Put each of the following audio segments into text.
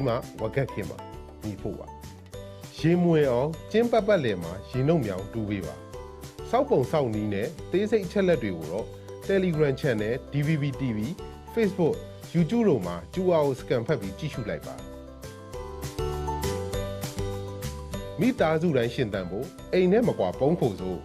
ကြီးမှဝက်ကက်ခင်မှာညီဖို့ပါရေမွေအောင်ကျင်းပတ်ပတ်လည်မှာရေနှုတ်မြောင်တူပေးပါစောက်ပုံစောက်နီးနဲ့သေးစိတ်အချက်လက်တွေကိုတော့ Telegram Channel DVB TV Facebook YouTube တို့မှာကျူအားကိုစကန်ဖတ်ပြီးကြည့်ရှုလိုက်ပါမိသားစုတိုင်းရှင်သန်ဖို့အိမ်နဲ့မကွာပုံးဖို့စို့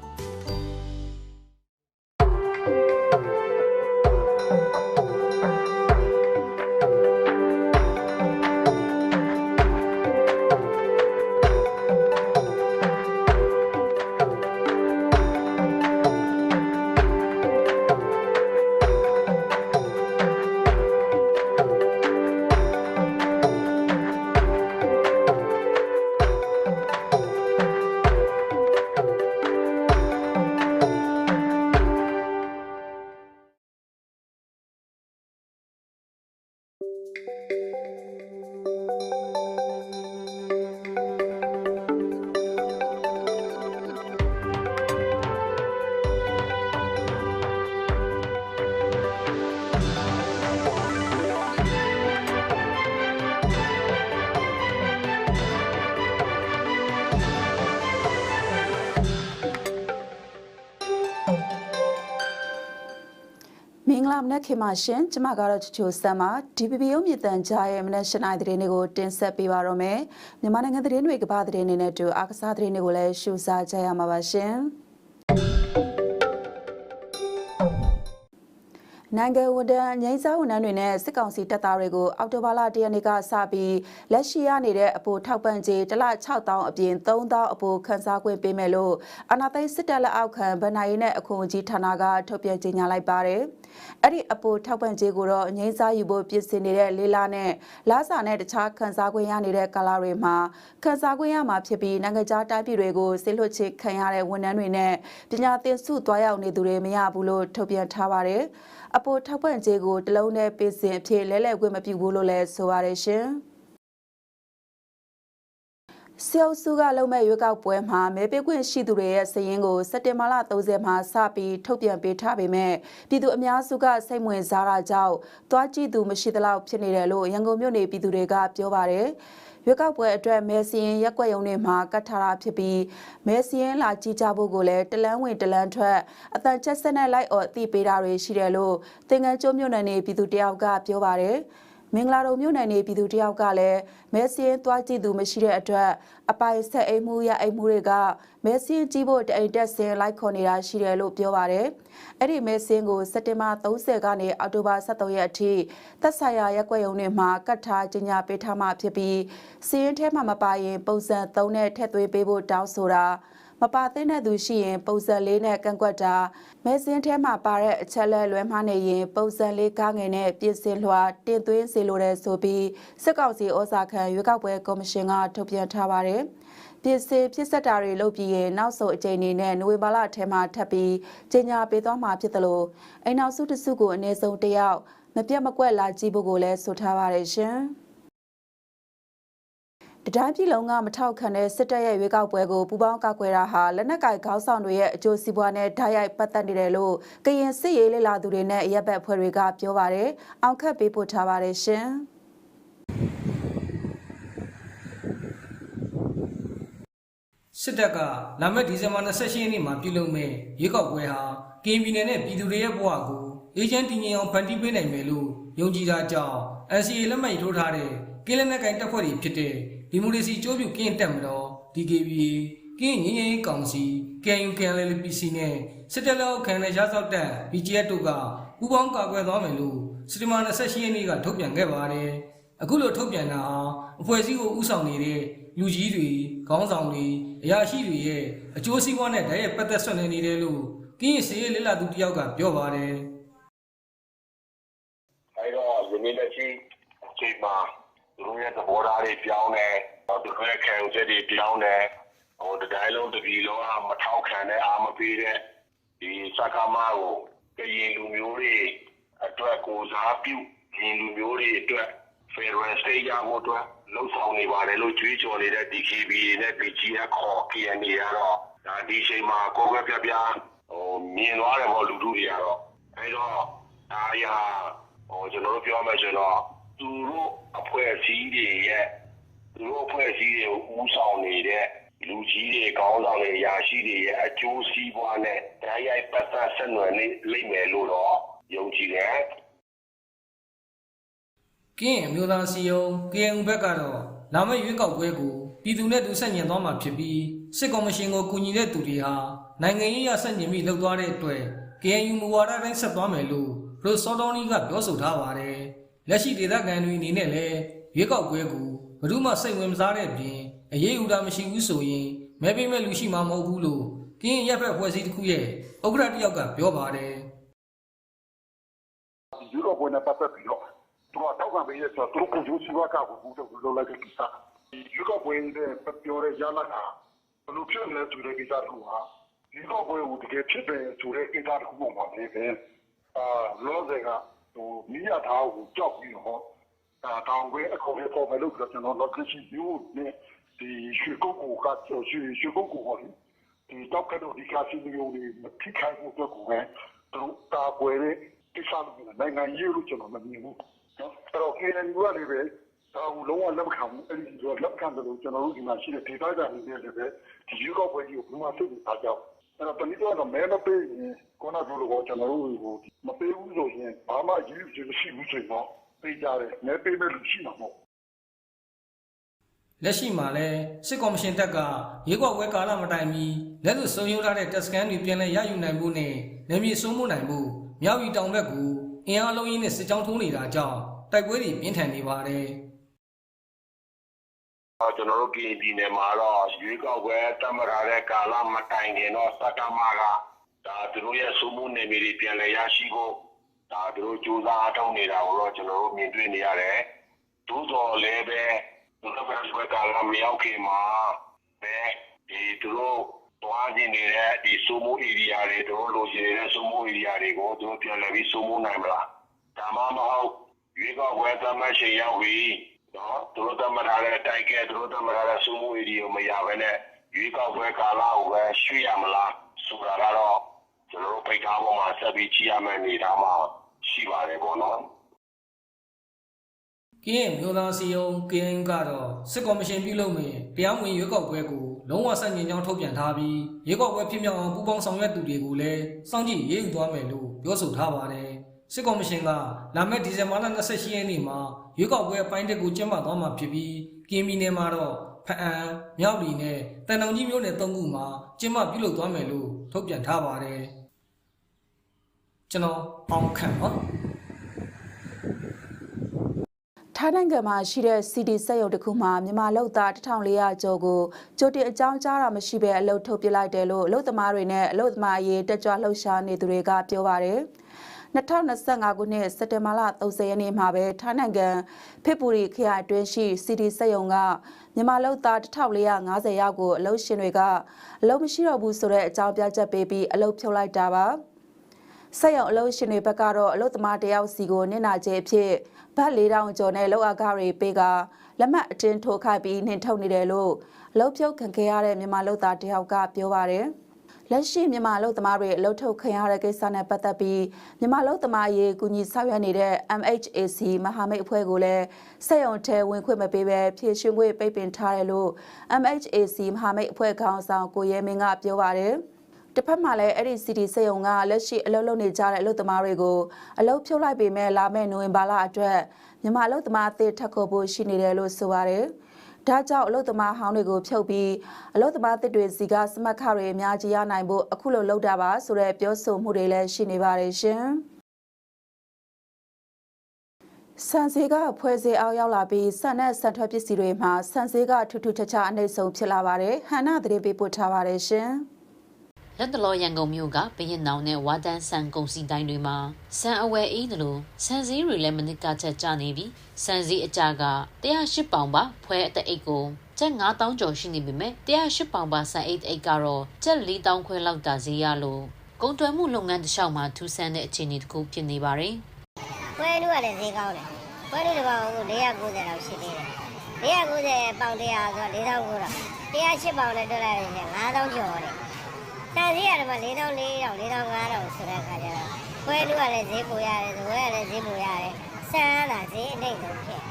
မင်္ဂလာမနက်ခင်ပါရှင်ကျမကတော့ချူချူဆမ်ပါ DPP ရုံးမြင့်တန်ကြားရဲ့မနက်၈နိုင်သတင်းတွေကိုတင်ဆက်ပေးပါတော့မယ်မြန်မာနိုင်ငံသတင်းတွေကမ္ဘာသတင်းတွေနဲ့အတူအားကစားသတင်းတွေကိုလည်းရှုစားကြရမှာပါရှင် နိုင်ငံဝန်ထမ်းငိမ့်စားဝန်ထမ်းတွေနဲ့စစ်ကောင်စီတပ်သားတွေကိုအောက်တိုဘာလ၁ရက်နေ့ကစပြီးလက်ရှိရနေတဲ့အပိုထောက်ပံ့ကြေးတစ်လ6000အပြင်3000အပိုခန်းစားခွင့်ပေးမယ်လို့အာနာသိန်းစစ်တပ်လက်အောက်ခံဗန်နိုင်ရေးနဲ့အခွန်အကြီးဌာနကထုတ်ပြန်ကြေညာလိုက်ပါတယ်။အဲ့ဒီအပိုထောက်ပံ့ကြေးကိုတော့ငိမ့်စားယူဖို့ပြင်ဆင်နေတဲ့လေးလာနဲ့လာစာနဲ့တခြားခန်းစားခွင့်ရနေတဲ့ကာလာတွေမှာခန်းစားခွင့်ရမှာဖြစ်ပြီးနိုင်ငံခြားတိုင်းပြည်တွေကိုဆေးလွှတ်ချခံရတဲ့ဝန်ထမ်းတွေနဲ့ပညာသင်စုသွားရောက်နေသူတွေမရဘူးလို့ထုတ်ပြန်ထားပါတယ်။အပိုထောက်ပံ့ကြေးကိုတလုံးနဲ့ပေးစဉ်အဖြစ်လဲလှယ်ခွင့်မပြုဘူးလို့လည်းဆိုပါတယ်ရှင်။ဆီယုစုကလုံမဲ့ရွေးကောက်ပွဲမှာမဲပေးခွင့်ရှိသူတွေရဲ့စည်ရင်းကိုစက်တင်ဘာလ30မှာစပြီးထုတ်ပြန်ပေးထားပေမဲ့ပြည်သူအများစုကစိတ်ဝင်စားတာကြောင့်သွားကြည့်သူမရှိသလောက်ဖြစ်နေတယ်လို့ရန်ကုန်မြို့နေပြည်သူတွေကပြောပါတယ်။ ရွေးကောက်ပွဲအတွက်မဲစရင်ရက်ွက်ရုံတွေမှာကတ်ထားတာဖြစ်ပြီးမဲစရင်လာကြည့်ကြဖို့ကိုလည်းတလန်းဝင်တလန်းထွက်အတန်ချက်ဆက်နဲ့လိုက်အော်အသိပေးတာတွေရှိတယ်လို့သင်္ကန်းကျွန်းမြို့နယ်နေပြည်သူတယောက်ကပြောပါတယ်။ မင်္ဂလာတုံမြို့နယ်နေပြည်သူတယောက်ကလည်းမဲစင်းသွားကြည့်သူမရှိတဲ့အတွက်အပိုင်ဆက်အိမ်မှုရအိမ်မှုတွေကမဲစင်းကြည့်ဖို့တိမ်တက်ဆင်းလိုက်ခေါ်နေတာရှိတယ်လို့ပြောပါတယ်။အဲ့ဒီမဲစင်းကိုစက်တင်ဘာ30ကနေအောက်တိုဘာ23ရက်အထိသက်ဆိုင်ရာရက်ွက်ရုံတွေမှာကတ်ထားကြီးညာပေးထားမှဖြစ်ပြီးစီးရင်ထဲမှာမပါရင်ပုံစံ3နဲ့ထည့်သွင်းပေးဖို့တောင်းဆိုတာ မပါသင့်တဲ့သူရှိရင် ပုံစံလေးနဲ့ကန့်ကွက်တာမဲစင်းထဲမှာပါတဲ့အချက်လက်လွဲမှားနေရင် ပုံစံလေးကားငယ်နဲ့ပြင်ဆင်လွှာတင်သွင်းစေလိုတဲ့ဆိုပြီးစစ်ကောင်စီဩဇာခံရွေးကောက်ပွဲကော်မရှင်ကထုတ်ပြန်ထားပါတယ်ပြည်စင်ဖြစ်ဆက်တာတွေလုပ်ပြီးရင်နောက်ဆုံးအကြိမ်အနေနဲ့နိုဝင်ဘာလထဲမှာထပ်ပြီးကြီးညာပေးသွားမှာဖြစ်တယ်လို့အိမ်နောက်စုတစုကိုအနည်းဆုံးတစ်ယောက်မပြတ်မကွက်လာကြည့်ဖို့ကိုလည်းဆိုထားပါတယ်ရှင်။ တတိုင်းပြည်လုံးကမထောက်ခံတဲ့စစ်တပ်ရဲ့ရွေးကောက်ပွဲကိုပူးပေါင်းကောက်ွယ်တာဟာလက်နက်ကိုင်ခေါင်းဆောင်တွေရဲ့အကျိုးစီးပွားနဲ့ဓာတ်ရိုက်ပတ်သက်နေတယ်လို့ကရင်စစ်ရေးလေလာသူတွေနဲ့ရပ်ဘက်ဖွဲ့တွေကပြောပါတယ်။အောင်ခတ်ပေးပို့ထားပါတယ်ရှင်။စစ်တပ်ကလာမယ့်ဒီဇင်ဘာ28ရက်နေ့မှာပြုလုပ်မဲ့ရွေးကောက်ပွဲဟာကရင်ပြည်နယ်နဲ့ပြည်သူတွေရဲ့ဘဝကိုအေဂျင့်တည်ငြိမ်အောင်ဖန်တီးပေးနိုင်မယ်လို့ယုံကြည်တာကြောင့် NCA လက်မှတ်ထိုးထားတဲ့ကင်းလက်နက်ကိုင်တပ်ဖွဲ့တွေဖြစ်တဲ့ ဒီမိုကရေစီကြိုးပြုကင်းတက်မတော် DKBA ကင်းငင်းငင်းကောင်စီ KNU KNLPC နဲ့စစ်တပ်လက်အောက်ခံတဲ့ရာဇောက်တပ် BGF တို့ကပူးပေါင်းကာကွယ်သွားမယ်လို့စက်တင်ဘာ28ရက်နေ့ကထုတ်ပြန်ခဲ့ပါတယ်။အခုလိုထုတ်ပြန်တာဟာအဖွဲ့အစည်းကိုဥဆောင်နေတဲ့လူကြီးတွေခေါင်းဆောင်တွေအရာရှိတွေရဲ့အကျိုးစီးပွားနဲ့တည်းရဲ့ပတ်သက်ဆွနေနေတယ်လို့ကင်းရင်စေးလလသူတယောက်ကပြောပါတယ်အဲတော့ယနေ့လက်ရှိအချိန်မှာ သူတို့ရဲ့သဘောထားတွေပြောင်းတယ်။သူတို့ရဲ့ခံယူချက်တွေပြောင်းတယ်။ဟိုဒီတိုင်းလုံးတပြည်လုံးကမထောက်ခံတဲ့အာမပေးတဲ့ဒီစကားမကိုကရင်လူမျိုးတွေအတွက်ကိုစားပြုရင်လူမျိုးတွေအတွက် Federal State ရဖို့အတွက်လှုပ်ဆောင်နေပါတယ်လို့ကြွေးကြော်နေတဲ့ DKBA နဲ့ BGF ခေါ် KNA ကတော့ဒါဒီအချိန်မှာကိုယ်ပဲပြပြဟိုမြင်သွားတယ်ပေါ့လူထုတွေကတော့အဲတော့ဒါရဟိုကျွန်တော်တို့ပြောမယ်ဆိုတော့ သူတို့အဖွဲ့အစည်းတွေရဲ့အဖွဲ့အစည်းတွေကိုဦးဆောင်နေတဲ့လူကြီးတွေကောင်းဆောင်တွေအရာရှိတွေရဲ့အကျိုးစီးပွားနဲ့တရားရိုက်ပတ်သက်ဆက်နွယ်နေလိမ့်မယ်လို့တော့ယုံကြည်တယ်ကင်းအမျိုးသားစီယုံ KNU ဘက်ကတော့လာမယ့်ရွေးကောက်ပွဲကိုပြည်သူနဲ့သူဆက်ညင်သွားမှာဖြစ်ပြီးစစ်ကော်မရှင်ကိုကူညီတဲ့သူတွေဟာနိုင်ငံရေးအရဆက်ညင်ပြီးလှုပ်သွားတဲ့အတွက် KNU မူဝါဒတိုင်းဆက်သွားမယ်လို့ဘလို့စောတော်နီကပြောဆိုထားပါတယ် လက်ရှိဒေသခံတွေအနေနဲ့လည်းရွေးကောက်ပွဲကိုဘယ်သူမှစိတ်ဝင်မစားတဲ့ပြင်အရေးအူတာမရှိဘူးဆိုရင်မဲပေးမဲ့လူရှိမှာမဟုတ်ဘူးလို့ကင်းရက်ဖက်ဖွဲ့စည်းတစ်ခုရဲ့ဥက္ကဋ္ဌတစ်ယောက်ကပြောပါတယ်ယူရိုပေါ်နဲ့ပတ်သက်ပြီးတော့သူကတောက်ကပေးရဆိုတော့သူတို့ကိုယူစီဝါကကိုဘူးတော့လောက်လိုက်တဲ့ကိစ္စယူကပွဲနဲ့ပြောတဲ့ရလာတာဘလို့ဖြစ်လဲဆိုတဲ့ကိစ္စတခုဟာယူကပွဲကိုတကယ်ဖြစ်တယ်ဆိုတဲ့ကိစ္စတခုပေါ်မှာနေပဲအာလောဆယ်က ဟိုမိရထားကိုကြောက်ပြီးတော့အာတောင်ခွဲအခေါ်ရပေါ်မယ်လို့ကျွန်တော်တော့ခရှိယူနဲ့ဒီရွှေကုတ်ကိုကရွှေရွှေကုတ်ကိုဟောဒီတောက်ကတော့ဒီကာစီမျိုးတွေမထိခိုက်ဘူးတော့ကိုပဲသူတာကွယ်တဲ့ကိစ္စလို့နိုင်ငံရေးလို့ကျွန်တော်မမြင်ဘူးနော်အဲ့တော့ KNU ကလည်းပဲဒါကိုလုံးဝလက်မခံဘူးအဲ့ဒီဆိုလက်ခံတယ်လို့ကျွန်တော်တို့ဒီမှာရှိတဲ့ဒေသခံတွေလည်းပဲဒီရွေးကောက်ပွဲကြီးကိုဘယ်မှာစိတ်ထားကြအောင် အဲ့တော့တနည်းတော့မဲမပေးရင်ကိုနာတို့လို့ကျွန်တော်တို့ကိုမပေးဘူးဆိုရင်ဘာမှရည်ရွယ်ချက်မရှိဘူးဆိုရင်တော့ပေးကြတယ်မဲပေးမဲ့လူရှိမှာမဟုတ်လက်ရှိမှာလဲစစ်ကော်မရှင်တပ်ကရေကောက်ဝဲကာလမတိုင်မီလက်စွပ်ဆုံးယုံထားတဲ့တက်စကန်တွေပြန်လည်ရယူနိုင်ဖို့နဲ့နေမြေစိုးမိုးနိုင်ဖို့မြောက်ရီတောင်ဘက်ကိုအင်အားလုံးရင်းနဲ့စစ်ကြောင်းထိုးနေတာကြောင့်တိုက်ပွဲတွေပြင်းထန်နေပါတယ်အော် ကျွန်တော်တို့ကရင်ပြည်နယ်မှာတော့ရွေးကောက်ပွဲတတ်မှတ်ထားတဲ့ကာလမတိုင်ခင်တော့စတ္တမကဒါသူတို့ရဲ့စုမှုနေမြေတွေပြန်လည်ရရှိဖို့ဒါသူတို့ကြိုးစားအားထုတ်နေတာကိုတော့ကျွန်တော်တို့မြင်တွေ့နေရတယ်။သို့တော်လည်းပဲသူတို့ဘက်ကကာလမရောက်ခင်မှာပဲဒီသူတို့တွားကျင်နေတဲ့ဒီစုမှု area တွေသူတို့လိုချင်နေတဲ့စုမှု area တွေကိုသူတို့ပြန်လည်ပြီးစုမှုနိုင်မလား။ဒါမှမဟုတ်ရွေးကောက်ပွဲသတ်မှတ်ချိန်ရောက်ပြီ။ နော်သူတို့တမထားတဲ့တိုက်ကဲသူတို့တမထားတဲ့စုမှုဧရိယာမရဘဲနဲ့ရွေးကောက်ပွဲကာလကိုပဲရွှေ့ရမလားဆိုတာကတော့ကျွန်တော်တို့ဖိတ်ထားပေါ်မှာဆက်ပြီးကြည့်ရမယ့်အနေအထားမှာရှိပါတယ်ပေါ့နော်ကင်းမျိုးသားစီယုံ KN ကတော့စစ်ကော်မရှင်ပြုလုပ်မယ်တရားဝင်ရွေးကောက်ပွဲကိုလုံးဝဆန့်ကျင်ကြောင်းထုတ်ပြန်ထားပြီးရွေးကောက်ပွဲဖြစ်မြောက်အောင်ပူးပေါင်းဆောင်ရွက်သူတွေကိုလည်းစောင့်ကြည့်ရေးယူသွားမယ်လို့ပြောဆိုထားပါတယ် စစ်ကော်မရှင်ကလာမယ့်ဒီဇင်ဘာလ28ရက်နေ့မှာရွေးကောက်ပွဲအပိုင်းတစ်ကိုကျင်းပသွားမှာဖြစ်ပြီးကင်းပြည်နယ်မှာတော့ဖအံမြောက်ပြည်နယ်တန်တောင်ကြီးမြို့နယ်၃ခုမှာကျင်းပပြုလုပ်သွားမယ်လို့ထုတ်ပြန်ထားပါတယ်ကျွန်တော်အောင်ခန့်ပါထိုင်းနိုင်ငံမှာရှိတဲ့ CD စက်ရုံတစ်ခုမှာမြန်မာလုပ်သား1400ကျော်ကိုကြိုတင်အကြောင်းကြားတာမရှိဘဲအလုပ်ထုတ်ပစ်လိုက်တယ်လို့အလုပ်သမားတွေနဲ့အလုပ်သမားအရေးတက်ကြွလှုပ်ရှားနေသူတွေကပြောပါတယ်။ 2025ခုနှစ်စက်တင်ဘာလ30ရက်နေ့မှာပဲထိုင်းနိုင်ငံဖေပူရီခရိုင်အတွင်းရှိ CD စက်ရုံကမြန်မာလုပ်သား1450ယောက်ကိုအလုပ်ရှင်တွေကအလုပ်မရှိတော့ဘူးဆိုတဲ့အကြောင်းပြချက်ပေးပြီးအလုပ်ဖြုတ်လိုက်တာပါ။ဆက်ရုံအလုပ်ရှင်တွေဘက်ကတော့အလုပ်သမားတယောက်စီကိုနစ်နာကျဲအဖြစ်ဘတ်4000ကျော်နဲ့လောက်အကားတွေပေးကလက်မှတ်အတင်းထိုးခိုက်ပြီးနှင်ထုတ်နေတယ်လို့အလုပ်ဖြုတ်ခံခဲ့ရတဲ့မြန်မာလုပ်သားတယောက်ကပြောပါတယ်။ လက်ရှိမြန်မာလုပ်သမားတွေအလုပ်ထုတ်ခံရတဲ့ကိစ္စနဲ့ပတ်သက်ပြီးမြန်မာလုပ်သမားရေးကူညီဆောင်ရွက်နေတဲ့ MHAC မဟာမိတ်အဖွဲ့ကိုလည်းစက်ရုံထဲဝင်ခွင့်မပေးဘဲဖြည့်ရှင်ခွင့်ပိတ်ပင်ထားတယ်လို့ MHAC မဟာမိတ်အဖွဲ့ခေါင်းဆောင်ကိုရဲမင်းကပြောပါတယ်။တစ်ဖက်မှာလည်းအဲ့ဒီ CD စက်ရုံကလက်ရှိအလုပ်လုပ်နေကြတဲ့အလုပ်သမားတွေကိုအလုပ်ဖြုတ်လိုက်ပေမဲ့လာမယ့်နိုဝင်ဘာလအတွက်မြန်မာအလုပ်သမားအသစ်ထပ်ခေါ်ဖို့ရှိနေတယ်လို့ဆိုပါတယ်။ ဒါကြောင့်အလုပ်သမားဟောင်းတွေကိုဖြုတ်ပြီးအလုပ်သမားသစ်တွေစီကစမတ်ခတွေအများကြီးရနိုင်ဖို့အခုလိုလုပ်တာပါဆိုတဲ့ပြောဆိုမှုတွေလည်းရှိနေပါတယ်ရှင်။ဆန်စေးကဖွဲ့စည်းအောင်ရောက်လာပြီးဆန်နဲ့ဆန်ထွက်ပစ္စည်းတွေမှာဆန်စေးကထူးထူးခြားခြားအနှိမ့်ဆုံးဖြစ်လာပါတယ်။ဟန်နာသတင်းပေးပို့ထားပါတယ်ရှင်။ လက်တလောရန်ကုန်မြို့ကဘရင်နောင်နဲ့ဝါတန်းဆန်ကုန်စည်တိုင်းတွေမှာဆန်အဝယ်အေးတယ်လို့ဆန်စည်းတွေလည်းမနစ်ကချက်ကြနေပြီဆန်စည်းအကြက108ပေါင်ပါဖွဲအသက်အိတ်ကိုကျပ်9000ကျော်ရှိနေပြီမဲ့108ပေါင်ပါဆန်အိတ်အိတ်ကတော့ကျပ်4000ခွဲလောက်တာဈေးရလို့ကုန်သွယ်မှုလုပ်ငန်းတစ်လျှောက်မှာထူးဆန်းတဲ့အခြေအနေတစ်ခုဖြစ်နေပါတယ်ပွဲလူကလည်းဈေးကောင်းတယ်ပွဲလူတစ်ပေါင်ကို490လောက်ရှိသေးတယ်490ပေါင်100ဆိုတော့4000ကိုတော့108ပေါင်နဲ့တွက်လိုက်ရင်9000ကျော်တယ် တန်ဈေးကတော့4400 4500ဆိုတဲ့အခါကျတော့ပွဲလူကလည်းဈေးပိုရတယ်ဇဝဲကလည်းဈေးပိုရတယ်ဆန်းရတာဈေးအနှိမ့်ဆုံးဖြစ်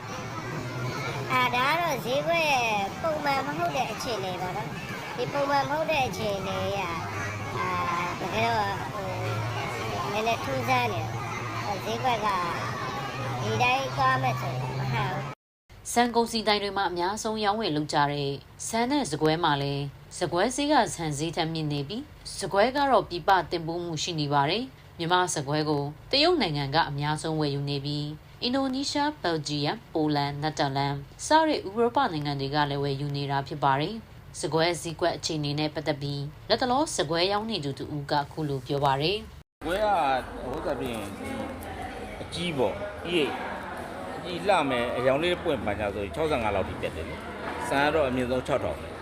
အအာဒါကတော့ဈေးကွက်ပုံမှန်မဟုတ်တဲ့အခြေအနေပေါ့နော်ဒီပုံမှန်မဟုတ်တဲ့အခြေအနေကအာတကယ်တော့ဟိုနည်းနည်းထူးဆန်းနေတယ်ဈေးကွက်ကဒီတိုင်းသွားမယ်ဆိုရင်မဟန်ဘူးစံကုန်စီတိုင်းတွေမှာအများဆုံးရောင်းဝယ်လုပ်ကြတဲ့ဆန်းနဲ့စကွဲမှာလည်း စကွဲစည်းကဆန်စည်းထက်မြင့်နေပြီးစကွဲကတော့ပြပတင်ပို့မှုရှိနေပါတယ်မြန်မာစကွဲကိုတရုတ်နိုင်ငံကအများဆုံးဝယ်ယူနေပြီးအင်ဒိုနီးရှားဘယ်လ်ဂျီယမ်ပိုလန်နယ်သာလန်စတဲ့ဥရောပနိုင်ငံတွေကလည်းဝယ်ယူနေတာဖြစ်ပါတယ်စကွဲစည်းကွက်အခြေအနေနဲ့ပတ်သက်ပြီးလက်တလောစကွဲရောင်းနေသူတူကအခုလိုပြောပါတယ်ဝဲကဟိုစားပြင်အကြီးပေါ့အေးအကြီးလှမယ်အယောင်လေးပွင့်ပန်ကြဆိုရင်65လောက်ထိတက်တယ်လေစံကတော့အမြင့်ဆုံး6000ပဲ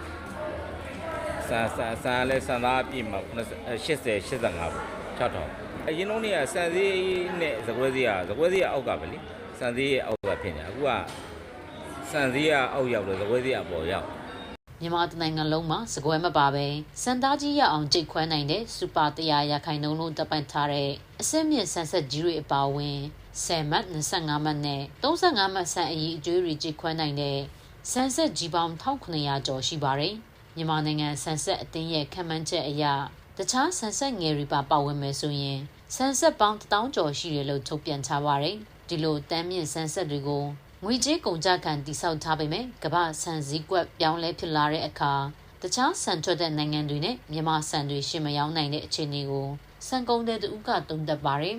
စံစံစံလည်းစံသားအပြည့်မှာ80 85ပေါ့6000အရင်လုံးတွေကစံစည်းနဲ့သကွဲစည်းကသကွဲစည်းကအောက်ကပဲလေစံစည်းရဲ့အောက်ကဖြစ်နေတာအခုကစံစည်းကအောက်ရောက်တယ်သကွဲစည်းကအပေါ်ရောက်မြန်မာတနိုင်ငံလုံးမှာစကွဲမပါပဲစံသားကြီးရအောင်ကြိတ်ခွဲနိုင်တဲ့စူပါ100ရာခိုင်နှုန်းလုံးတပ်ပန့်ထားတဲ့အစစ်မြင့်ဆန်ဆက်ကြီးတွေအပါအဝင်10မတ်25မတ်နဲ့35မတ်ဆန်အကြီးအကျွေးတွေကြိတ်ခွဲနိုင်တဲ့ဆန်ဆက်ကြီးပေါင်း1900ကျော်ရှိပါတယ် မြန်မာနိုင်ငံဆန်ဆက်အသင်းရဲ့ခံမှန်းချက်အရတခြားဆန်ဆက်ငယ်တွေပါပါဝင်မယ်ဆိုရင်ဆန်ဆက်ပေါင်း1000ကျော်ရှိတယ်လို့ထုတ်ပြန်ထားပါတယ်ဒီလိုတမ်းမြင့်ဆန်ဆက်တွေကိုငွေကြေးကုန်ကြခံတိစောက်ထားပေမဲ့ကမ္ဘာဆန်စည်းကွက်ပြောင်းလဲဖြစ်လာတဲ့အခါတခြားဆန်ထွက်တဲ့နိုင်ငံတွေနဲ့မြန်မာဆန်တွေရှင်မရောက်နိုင်တဲ့အခြေအနေကိုစံကုန်တဲ့သူကသုံးသပ်ပါတယ်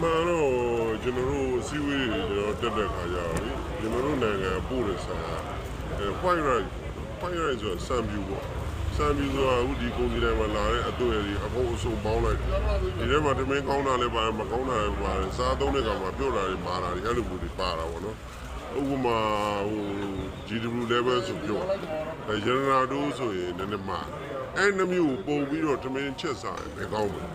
မှန်တော့ကျွန်တော်တို့အစည်းအဝေးတွေကျွန်တော်တက်တဲ့ခါကျတော့လေကျွန်တော်တို့နိုင်ငံပို့တဲ့ဆန်ကအဲ white rice white rice ဆိုတာဆန်ပြူပေါ့ဆန်ပြူဆိုတာအခုဒီကုန်စည်တိုင်းမှာလာတဲ့အသွေးတွေအကုန်အစုံပေါင်းလိုက်တယ်ဒီထဲမှာတမင်းကောင်းတာလည်းပါတယ်မကောင်းတာလည်းပါတယ်စားသုံးတဲ့ကောင်မှာပြုတ်တာတွေမာတာတွေအဲ့လိုမျိုးတွေပါတာပေါ့နော်ဥပမာဟို GW level ဆိုပြောအဲရတနာတို့ဆိုရင်နည်းနည်းမာအဲ့နှမျိုးပုံပြီးတော့တမင်းချက်စားတယ်ဘယ်ကောင်းမလဲ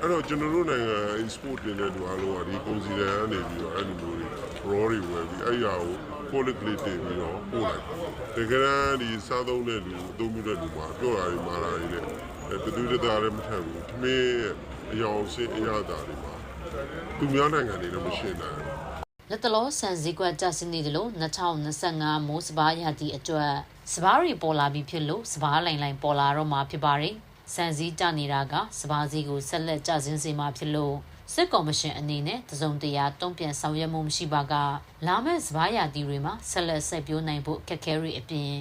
အဲ့တော့ကျွန်တော်တို့နိုင်ငံ export တင်တဲ့လူအားလုံးကဒီကုန်စည်တွေကနေပြီးတော့အဲ့လိုမျိုးတွေ raw တွေဝယ်ပြီးအဲ့ရကို quality တင်ပြီးတော့ပို့လိုက်တကယ်တမ်းဒီစားသုံးတဲ့လူအသုံးပြုတဲ့လူမှာပြောတာတွေမာတာတွေနဲ့အဲတသူတသားလည်းမထက်ဘူးသမင်းရဲ့အယောင်စင်အရသာတွေမှာသူများနိုင်ငံတွေတော့မရှင်းနိုင်ဘူးလက်တလောဆန်စည်းကွက်ကြဆင်းနေတယ်လို့2025မိုးစပားရာသီအတွက်စပားတွေပေါ်လာပြီးဖြစ်လို့စပားလိုင်လိုင်ပေါ်လာတော့မှာဖြစ်ပါတယ်။ဆန်စည်းကြနေတာကစပားစည်းကိုဆက်လက်ကြဆင်းစေမှာဖြစ်လို့ စစ်ကော်မရှင်အနေနဲ့တစုံတရာတုံ့ပြန်ဆောင်ရွက်မှုမရှိပါကလာမယ့်စပားရာသီတွေမှာဆက်လက်ဆက်ပြိုးနိုင်ဖို့အခက်အခဲတွေအပြင်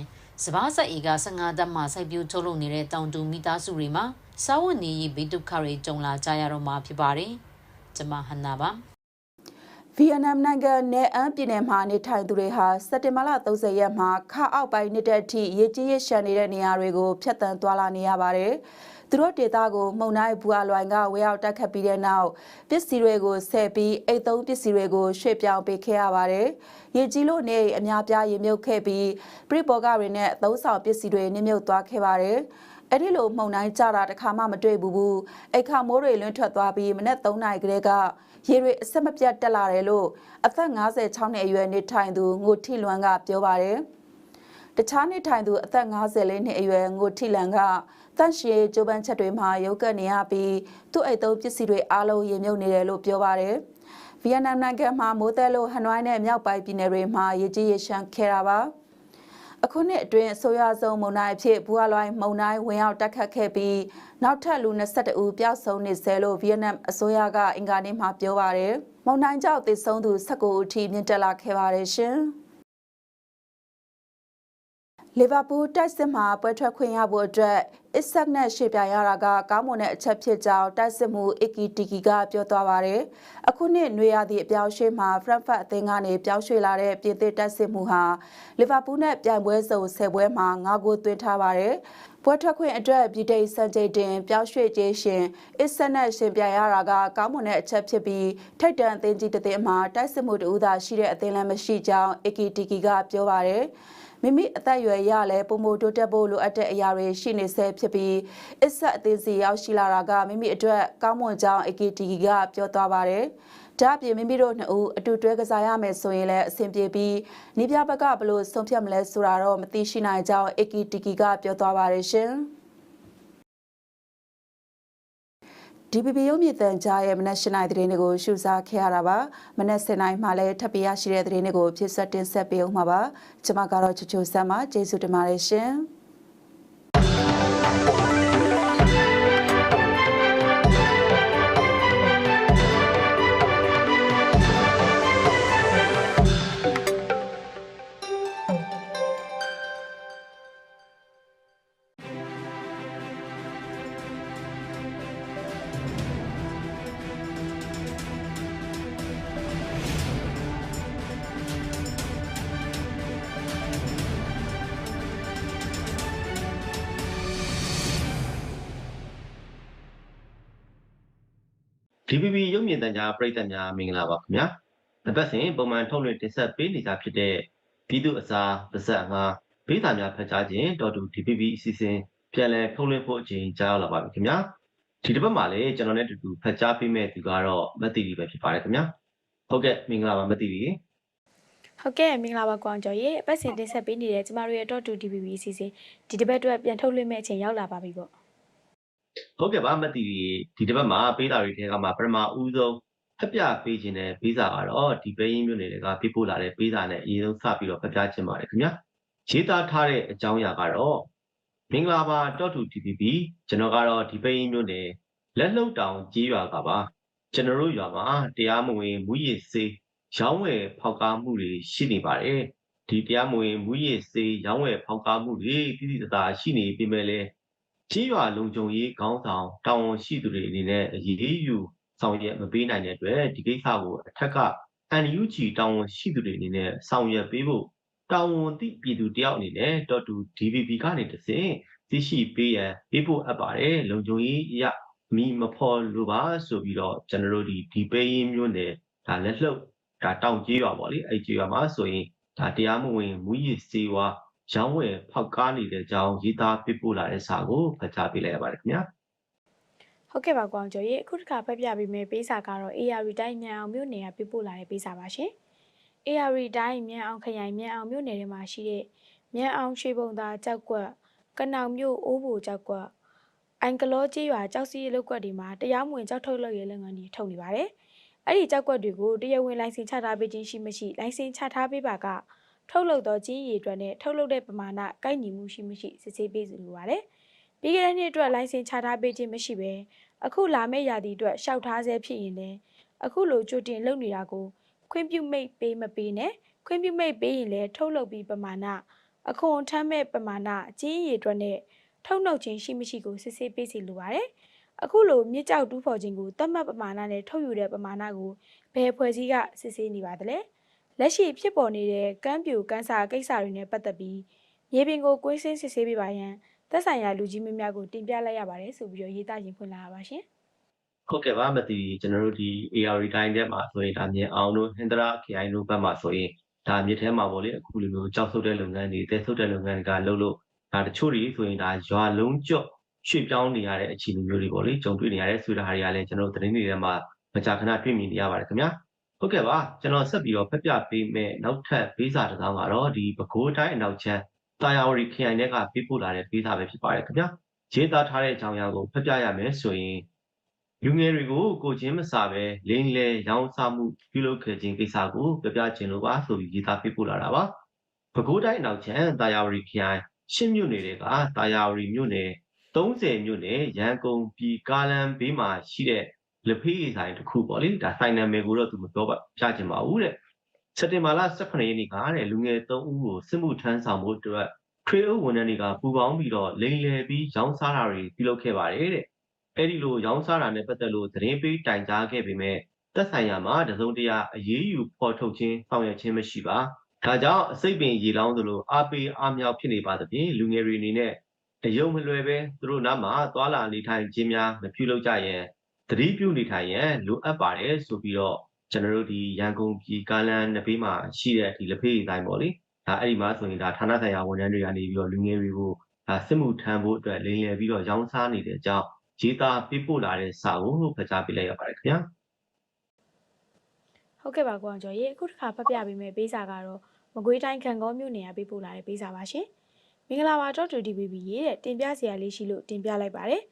စပားဆက်အေက15တက်မှစိုက်ပျိုးထုတ်လုပ်နေတဲ့တောင်တူမိသားစုတွေမှာစားဝတ်နေရေးဘေးဒုက္ခတွေကြုံလာကြရတော့မှာဖြစ်ပါတယ်။ကျွန်မဟန်နာပါ ဗီယက်နမ်နိုင်ငံနယ်အန်းပြည်နယ်မှာနေထိုင်သူတွေဟာစက်တင်ဘာလ30ရက်မှာခါအောက်ပိုင်းနှစ်တဲ့အထိရေကြီးရရှမ်းနေတဲ့နေရာတွေကိုဖျက်ဆီးသွားလာနေရပါတယ်။သူတို့ဒေသကိုမုံနိုင်ဘူအလွိုင်ကဝဲရောက်တက်ခတ်ပြီးတဲ့နောက်ပစ္စည်းတွေကိုဆယ်ပြီးအိတ်သုံးပစ္စည်းတွေကိုရွှေ့ပြောင်းပေးခဲ့ရပါတယ်။ရေကြီးလို့နေအများပြားရေမြုပ်ခဲ့ပြီးပြိပေါ်ကတွေနဲ့သုံးဆောင်ပစ္စည်းတွေနစ်မြုပ်သွားခဲ့ပါတယ်။ အဲ့ဒီလိုမှုန်တိုင်းကြတာတခါမှမတွေ့ဘူးဘူးအိတ်ခါမိုးတွေလွင့်ထွက်သွားပြီးမနေ့3နာရီကလေးကရေတွေအဆက်မပြတ်တက်လာတယ်လို့အသက်56နှစ်အရွယ်နေထိုင်သူငိုထိလွမ်းကပြောပါတယ်တခြားနေထိုင်သူအသက်54နှစ်အရွယ်ငိုထိလန်ကတန့်ရှည်ကျိုးပန်းချက်တွေမှာရုပ်ကပ်နေရပြီးသူ့အိတ်သုံးပစ္စည်းတွေအားလုံးရေမြုပ်နေတယ်လို့ပြောပါတယ်ဗီယက်နမ်နိုင်ငံမှာမိုးတဲလို့ဟန်နွိုင်းနဲ့မြောက်ပိုင်းပြည်နယ်တွေမှာရေကြီးရေရှမ်းခဲ့တာပါ အခုနှစ်အတွင်းအဆိုရဆုံးမုံတိုင်းအဖြစ်ဘူအလွိုင်းမုံတိုင်းဝင်ရောက်တက်ခတ်ခဲ့ပြီးနောက်ထပ်လူ22ဦးပျောက်ဆုံးနေဆဲလို့ဗီယက်နမ်အစိုးရကအင်္ဂါနေ့မှာပြောပါတယ်။မုံတိုင်းကြောင့်သေဆုံးသူ19ဦးထိမြင့်တက်လာခဲ့ပါတယ်ရှင်။ လီဗာပူးတိုက်စစ်မှာပွဲထွက်ခွင့်ရဖို့အတွက်အစ်ဆက်နဲ့ရှေ့ပြရတာကကောင်းမွန်တဲ့အချက်ဖြစ်ကြောင်းတိုက်စစ်မှုအီကီတီကီကပြောသွားပါတယ်။အခုနှစ်နွေရာသီအပြောင်းရွှေ့မှာဖရန့်ဖတ်အသင်းကနေပြောင်းရွှေ့လာတဲ့ပြင်သစ်တိုက်စစ်မှုဟာလီဗာပူးနဲ့ပြိုင်ပွဲစုံ၁၀ပွဲမှာ၅ဂိုးသွင်းထားပါတယ်။ပွဲထွက်ခွင့်အတွက်ပြည်တိတ်စံချိန်တင်ပြောင်းရွှေ့ခြင်းရှင်အစ်ဆက်နဲ့ရှင်ပြရတာကကောင်းမွန်တဲ့အချက်ဖြစ်ပြီးထိတ်တန့်အသင်းကြီးတစ်သင်းမှာတိုက်စစ်မှုတူသာရှိတဲ့အသင်းလည်းမရှိကြောင်းအီကီတီကီကပြောပါတယ်။ မိမိအသက်အရွယ်ရလဲပုံမတိုးတက်ဖို့လိုအပ်တဲ့အရာတွေရှိနေဆဲဖြစ်ပြီးအစ်ဆက်အသေးစီရောက်ရှိလာတာကမိမိအတွက်ကောင်းမွန်ကြောင်း AKTK ကပြောသွားပါတယ်။ဒါ့အပြင်မိမိတို့နှစ်ဦးအတူတွဲကစားရမယ်ဆိုရင်လည်းအဆင်ပြေပြီးနိပြဘက်ကဘလို့ဆုံးဖြတ်မလဲဆိုတာတော့မသိရှိနိုင်ကြောင်း AKTK ကပြောသွားပါတယ်ရှင်။ DPP ရုပ်မြင့်တန်ကြားရဲ့မနက်၈နိုင်သတင်းတွေကိုရှုစားခဲ့ရတာပါမနက်7နိုင်မှလည်းထပ်ပြရရှိတဲ့သတင်းတွေကိုဖြစ်ဆက်တင်ဆက်ပေးအောင်ပါပါကျွန်မကတော့ချူချူဆမ်းပါကျေးဇူးတင်ပါတယ်ရှင် မြင်သံကြားပရိသတ်များမင်္ဂလာပါခင်ဗျာ။တစ်ပတ်စဉ်ပုံမှန်ထုတ်လွှင့်တင်ဆက်ပေးနေကြဖြစ်တဲ့ပြည်သူအစားပါဇက်ငါဘေးသားများဖတ်ကြားခြင်းတော်တူ DPP အစီအစဉ်ပြန်လည်ထုတ်လွှင့်ဖို့အချိန်ကြာရောက်လာပါပြီခင်ဗျာ။ဒီတစ်ပတ်မှာလည်းကျွန်တော်နဲ့အတူတူဖတ်ကြားပေးမဲ့သူကတော့မတ်တီလီပဲဖြစ်ပါတယ်ခင်ဗျာ။ဟုတ်ကဲ့မင်္ဂလာပါမတ်တီလီဟုတ်ကဲ့မင်္ဂလာပါကွန်ကျော်ရေအပတ်စဉ်တင်ဆက်ပေးနေတဲ့ကျမတို့ရဲ့ .2 DPP အစီအစဉ်ဒီတစ်ပတ်အတွက်ပြန်ထုတ်လွှင့်မဲ့အချိန်ရောက်လာပါပြီပေါ့ဟုတ်ကဲ့ပါမတ်တီလီဒီတစ်ပတ်မှာပေးသားတွေထဲကမှပထမဦးဆုံး ဖက်ပြပေးခြင်းနဲ့ပေးစာကတော့ဒီပေးရင်းမျိုးတွေကပေးပို့လာတဲ့ပေးစာနဲ့အရင်ဆုံးစပြီးတော့ဖက်ပြခြင်းပါတယ်ခင်ဗျာ။ရေးသားထားတဲ့အကြောင်းအရာကတော့မင်္ဂလာပါ .2 DPP ကျွန်တော်ကတော့ဒီပေးရင်းမျိုးနဲ့လက်လှုပ်တောင်ကြီးရွာကပါကျွန်တော်တို့ရွာမှာတရားမဝင်မူရည်စေးရောင်းဝယ်ဖောက်ကားမှုတွေရှိနေပါတယ်။ဒီတရားမဝင်မူရည်စေးရောင်းဝယ်ဖောက်ကားမှုတွေတိတိတသားရှိနေပြီမဲ့လဲကြီးရွာလုံခြုံရေးခေါင်းဆောင်တာဝန်ရှိသူတွေအနေနဲ့အရေးယူ ဆောင်ရွက်မပေးနိုင်တဲ့အတွက်ဒီကိစ္စကိုအထက်က NUG တာဝန်ရှိသူတွေအနေနဲ့ဆောင်ရွက်ပေးဖို့တာဝန်သိပြည်သူတယောက်အနေနဲ့ .2 DVB ကနေတဆင့်သိရှိပေးရန်ပေးဖို့အပ်ပါတယ်လုံခြုံရေးအရအမိမဖော်လို့ပါဆိုပြီးတော့ကျွန်တော်တို့ဒီဒီပေးရင်းမျိုးနဲ့ဒါလက်လှုပ်ဒါတောင်ကြီးရွာပေါ့လေအဲ့ကြီးရွာမှာဆိုရင်ဒါတရားမဝင်မူရည်စေဝါရောင်းဝယ်ဖောက်ကားနေတဲ့အကြောင်းရေးသားပြပို့လာတဲ့စာကိုဖတ်ကြားပေးလိုက်ရပါတယ်ခင်ဗျာ ဟုတ်ကဲ့ပါကွန်ကျော်ရေအခုတစ်ခါဖတ်ပြပေးမယ့်ပေးစာကတော့ AR တိုင်းမြန်အောင်မြို့နယ်ကပေးပို့လာတဲ့ပေးစာပါရှင် AR တိုင်းမြန်အောင်ခရိုင်မြန်အောင်မြို့နယ်ထဲမှာရှိတဲ့မြန်အောင်ရွှေဘုံသာကြောက်ကွက်ကနောင်မြို့အိုးဘိုကြောက်ကွက်အင်ကလောကျေးရွာကြောက်စီရုပ်ကွက်တွေမှာတရားမဝင်ကြောက်ထုတ်လုပ်ရေးလုပ်ငန်းတွေထုတ်နေပါတယ်အဲ့ဒီကြောက်ကွက်တွေကိုတရားဝင်လိုင်စင်ချထားပေးခြင်းရှိမရှိလိုင်စင်ချထားပေးပါကထုတ်လုပ်သောကြီးရည်အတွက်နဲ့ထုတ်လုပ်တဲ့ပမာဏကိုက်ညီမှုရှိမရှိစစ်ဆေးပေးစီလိုပါတယ်။ ပြီးခဲ့တဲ့နှစ်အတွက်လိုင်စင်ချထားပေးခြင်းမရှိဘဲအခုလာမယ့်ရာသီအတွက်ရှောက်ထားဆဲဖြစ်ရင်လည်းအခုလိုကြိုတင်လုပ်နေတာကိုခွင့်ပြုမိတ်ပေးမပေးနဲ့ခွင့်ပြုမိတ်ပေးရင်လည်းထုတ်လုပ်ပြီးပမာဏအခွန်ထမ်းမဲ့ပမာဏကြီးရည်အတွက်နဲ့ထုတ်နှုတ်ခြင်းရှိမရှိကိုစစ်ဆေးပေးစီလိုပါတယ်။အခုလိုမြစ်ကြောက်တူးဖော်ခြင်းကိုတတ်မှတ်ပမာဏနဲ့ထုတ်ယူတဲ့ပမာဏကိုဘယ်ဖွဲ့စည်းကစစ်ဆေးနေပါသလဲ။လက်ရှိဖြစ်ပေါ်နေတဲ့ကမ်းပြူကန်းစာကိစ္စတွေနဲ့ပတ်သက်ပြီးမြေပြင်ကိုကွင်းစင်းစစ်ဆေးပေးပါရန် သက်ဆိုင်ရာလူကြီးမင်းများကိုတင်ပြလိုက်ရပါတယ်ဆိုပြီးတော့ရေးသားရင်ဖွင့်လာပါရှင်ဟုတ်ကဲ့ပါမသိကျွန်တော်တို့ဒီ AR တိုင်းထဲမှာဆိုရင်ဒါမြင်အောင်တို့ဟင်္ဒရာခရိုင်တို့ဘက်မှာဆိုရင်ဒါမြစ်ထဲမှာပေါ့လေအခုလိုမျိုးကြောက်ဆုပ်တဲ့လုပ်ငန်းတွေတဲဆုပ်တဲ့လုပ်ငန်းတွေကလှုပ်လို့ဒါတချို့တွေဆိုရင်ဒါရွာလုံးကျော့ရွှေ့ပြောင်းနေရတဲ့အခြေအနေမျိုးတွေပေါ့လေကြုံတွေ့နေရတဲ့ဆိုတာတွေကလည်းကျွန်တော်တို့သတင်းတွေထဲမှာမကြာခဏတွေ့မြင်နေရပါတယ်ခင်ဗျာဟုတ်ကဲ့ပါကျွန်တော်ဆက်ပြီးတော့ဖက်ပြပေးမယ်နောက်ထပ်ပေးစာတစ်စောင်းကတော့ဒီပဲခူးတိုင်းအနောက်ချမ်း တာယာဝတီခရိုင်ထဲကပေးပို့လာတဲ့ပေးစာပဲဖြစ်ပါတယ်ခင်ဗျာရေးသားထားတဲ့အကြောင်းအရာကိုဖက်ပြရမယ်ဆိုရင်လူငယ်တွေကိုကိုချင်းမစာပဲလိန်လေရောင်းစားမှုပြုလုပ်ခဲ့ခြင်းကိစ္စကိုပြပြခြင်းလို့ပါဆိုပြီးရေးသားပေးပို့လာတာပါပဲခူးတိုင်းအနောက်ချမ်းတာယာဝတီခရိုင်ရှစ်မြို့နယ်တွေကတာယာဝတီမြို့နယ်30မြို့နယ်ရန်ကုန်ပြည်ကားလမ်းဘေးမှာရှိတဲ့လက်ဖေးဆိုင်တစ်ခုပေါ့လေဒါဆိုင်နာမည်ကိုတော့သူမပြောပါပြချင်ပါဘူးတဲ့ စက်တင်ဘာလ18ရက်နေ့ကတဲ့လူငယ်3ဦးကိုစစ်မှုထမ်းဆောင်ဖို့အတွက်ထွေအုပ်ဝန်ထမ်းတွေကပူပေါင်းပြီးတော့လိန်လည်ပြီးရောင်းစားတာတွေပြုလုပ်ခဲ့ပါတယ်တဲ့အဲ့ဒီလိုရောင်းစားတာနဲ့ပတ်သက်လို့သတင်းပေးတိုင်ကြားခဲ့ပေမဲ့သက်ဆိုင်ရာမှာတစုံတရာအရေးယူဖော်ထုတ်ခြင်းဆောင်ရွက်ခြင်းမရှိပါဒါကြောင့်အစိတ်ပင်ရေလောင်းသလိုအားပေးအားမြောက်ဖြစ်နေပါသဖြင့်လူငယ်တွေအနေနဲ့တယုံမလွယ်ပဲသူတို့နားမှာသွာလာနေထိုင်ခြင်းများမပြုလုပ်ကြရင်သတိပြုနေထိုင်ရန်လိုအပ်ပါတယ်ဆိုပြီးတော့ ကျွန်တော်တို့ဒီရန်ကုန်ပြည်ကားလမ်းနှစ်ဘေးမှာရှိတဲ့ဒီလက်ဖေးတိုင်းပေါ့လေဒါအဲ့ဒီမှာဆိုရင်ဒါဌာနဆိုင်ရာဝန်ထမ်းတွေကနေပြီးတော့လူငယ်တွေကိုဒါစစ်မှုထမ်းဖို့အတွက်လိမ်လည်ပြီးတော့ရောင်းစားနေတဲ့အကြောင်းရေးသားပေးပို့လာတဲ့စာကိုဖတ်ကြားပေးလိုက်ရပါတယ်ခင်ဗျာဟုတ်ကဲ့ပါကွန်ကျော်ရေအခုတစ်ခါဖတ်ပြပေးမယ့်ပေးစာကတော့မကွေးတိုင်းခံကောမြို့နယ်ကပေးပို့လာတဲ့ပေးစာပါရှင်မင်္ဂလာပါတော့တူ DBB ရေးတဲ့တင်ပြစရာလေးရှိလို့တင်ပြလိုက်ပါတယ်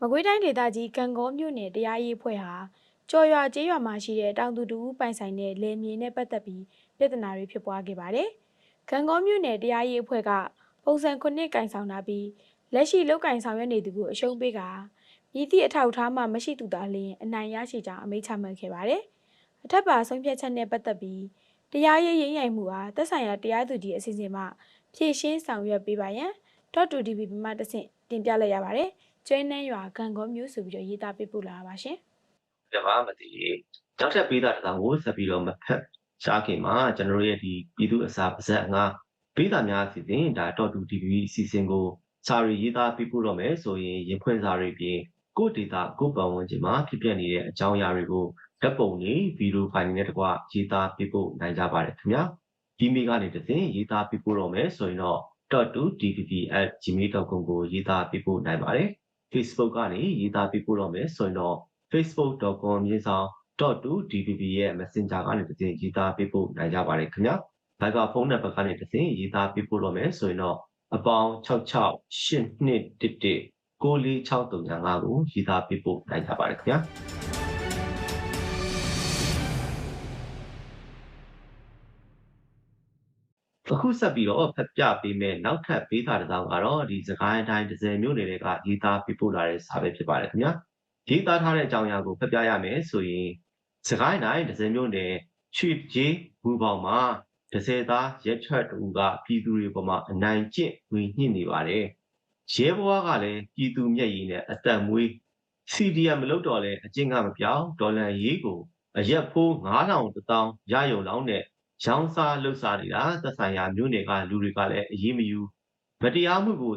မကွေးတိုင်းဒေသကြီးကံကောမြို့နယ်တရားရေးအဖွဲ့ဟာ ကြော်ရွာကျေးရွာမှာရှိတဲ့တောင်သူတူဦးပိုင်ဆိုင်တဲ့လယ်မြေနဲ့ပတ်သက်ပြီးပြဿနာတွေဖြစ်ပွားခဲ့ပါတယ်။ကံကောမြို့နယ်တရားရေးအဖွဲ့ကပုံစံခုနှစ်ကင်ဆောင်လာပြီးလက်ရှိလောက်ကင်ဆောင်ရွက်နေသူကိုအရှုံးပေးကမြည်သည့်အထောက်အထားမှမရှိသူသာလျှင်အနိုင်ရရှိကြောင်းအမိန့်ချမှတ်ခဲ့ပါတယ်။အထက်ပါဆုံးဖြတ်ချက်နဲ့ပတ်သက်ပြီးတရားရေးရင်းရိုင်မှုအားသက်ဆိုင်ရာတရားသူကြီးအစီအစဉ်မှဖြည့်ရှင်းဆောင်ရွက်ပေးပါရန် .2dbb မှတဆင့်တင်ပြလိုက်ရပါတယ်။ကျွဲနှမ်းရွာကံကောမျိုးဆိုပြီးတော့ရေးသားပေးပို့လာတာပါရှင်။ ပြပါမသိနောက်ထပ်ပေးတာတစ်ကောင်ကိုဆက်ပြီးတော့မဖက်ရှားခင်မှာကျွန်တော်တို့ရဲ့ဒီပြည်သူအစာပါဇက်ငါပေးတာများအစီအစဉ်ဒါတော့တူ TV အစီအစဉ်ကိုစာရီရေးသားပေးပို့တော့မယ်ဆိုရင်ရင်ဖွင့်စာတွေပြင်ကိုဒေတာကိုပတ်ဝန်းကျင်မှာဖြစ်ပျက်နေတဲ့အကြောင်းအရာတွေကိုဓာတ်ပုံတွေဗီဒီယိုဖိုင်တွေနဲ့တကွရေးသားပေးပို့နိုင်ကြပါတယ်ခင်ဗျာဒီမီကနေတစ်စဉ်ရေးသားပေးပို့တော့မယ်ဆိုရင်တော့ .2dpp@gmail.com ကိုရေးသားပေးပို့နိုင်ပါတယ် Facebook ကနေရေးသားပေးပို့တော့မယ်ဆိုရင်တော့ facebook.com ရေးဆောင် .2dpp ရဲ့ Messenger ကနေတစ်စဉ်ရေးသားပေးပို့နိုင်ကြပါတယ်ခင်ဗျာ။ Viber ဖုန်းနံပါတ်ကနေတစ်စဉ်ရေးသားပေးပို့တော့မယ်ဆိုရင်တော့အပေါင်း668211 946355ကိုရေးသားပေးပို့နိုင်ကြပါတယ်ခင်ဗျာ။အခုဆက်ပြီးတော့ဖတ်ပြပေးမယ်နောက်ထပ်ပေးတာတစ်စောင်းကတော့ဒီစကိုင်းတိုင်းဒဇယ်မြို့နယ်တွေကရေးသားပေးပို့လာတဲ့စာပဲဖြစ်ပါတယ်ခင်ဗျာ ရေးသားထားတဲ့အကြောင်းအရာကိုဖတ်ပြရမယ်ဆိုရင်စကိုင်းတိုင်းဒဇယ်မြို့နယ်ချွေကြီးဘူပေါင်မှာဒဇယ်သားရက်ထွက်တူကပြည်သူတွေပေါ်မှာအနိုင်ကျင့်ဝင်ညှိနေပါတယ်ရဲဘွားကလည်းပြည်သူမျက်ရည်နဲ့အသက်မွေး CDM မလုပ်တော့လဲအကျင့်ကမပြောင်းဒေါ်လာရေးကိုအရက်ဖိုး9000တောင်းရယုံလောင်းနဲ့ရောင်းစားလှုပ်ရှားနေတာသက်ဆိုင်ရာမြို့နယ်ကလူတွေကလည်းအရေးမယူမတရားမှုကို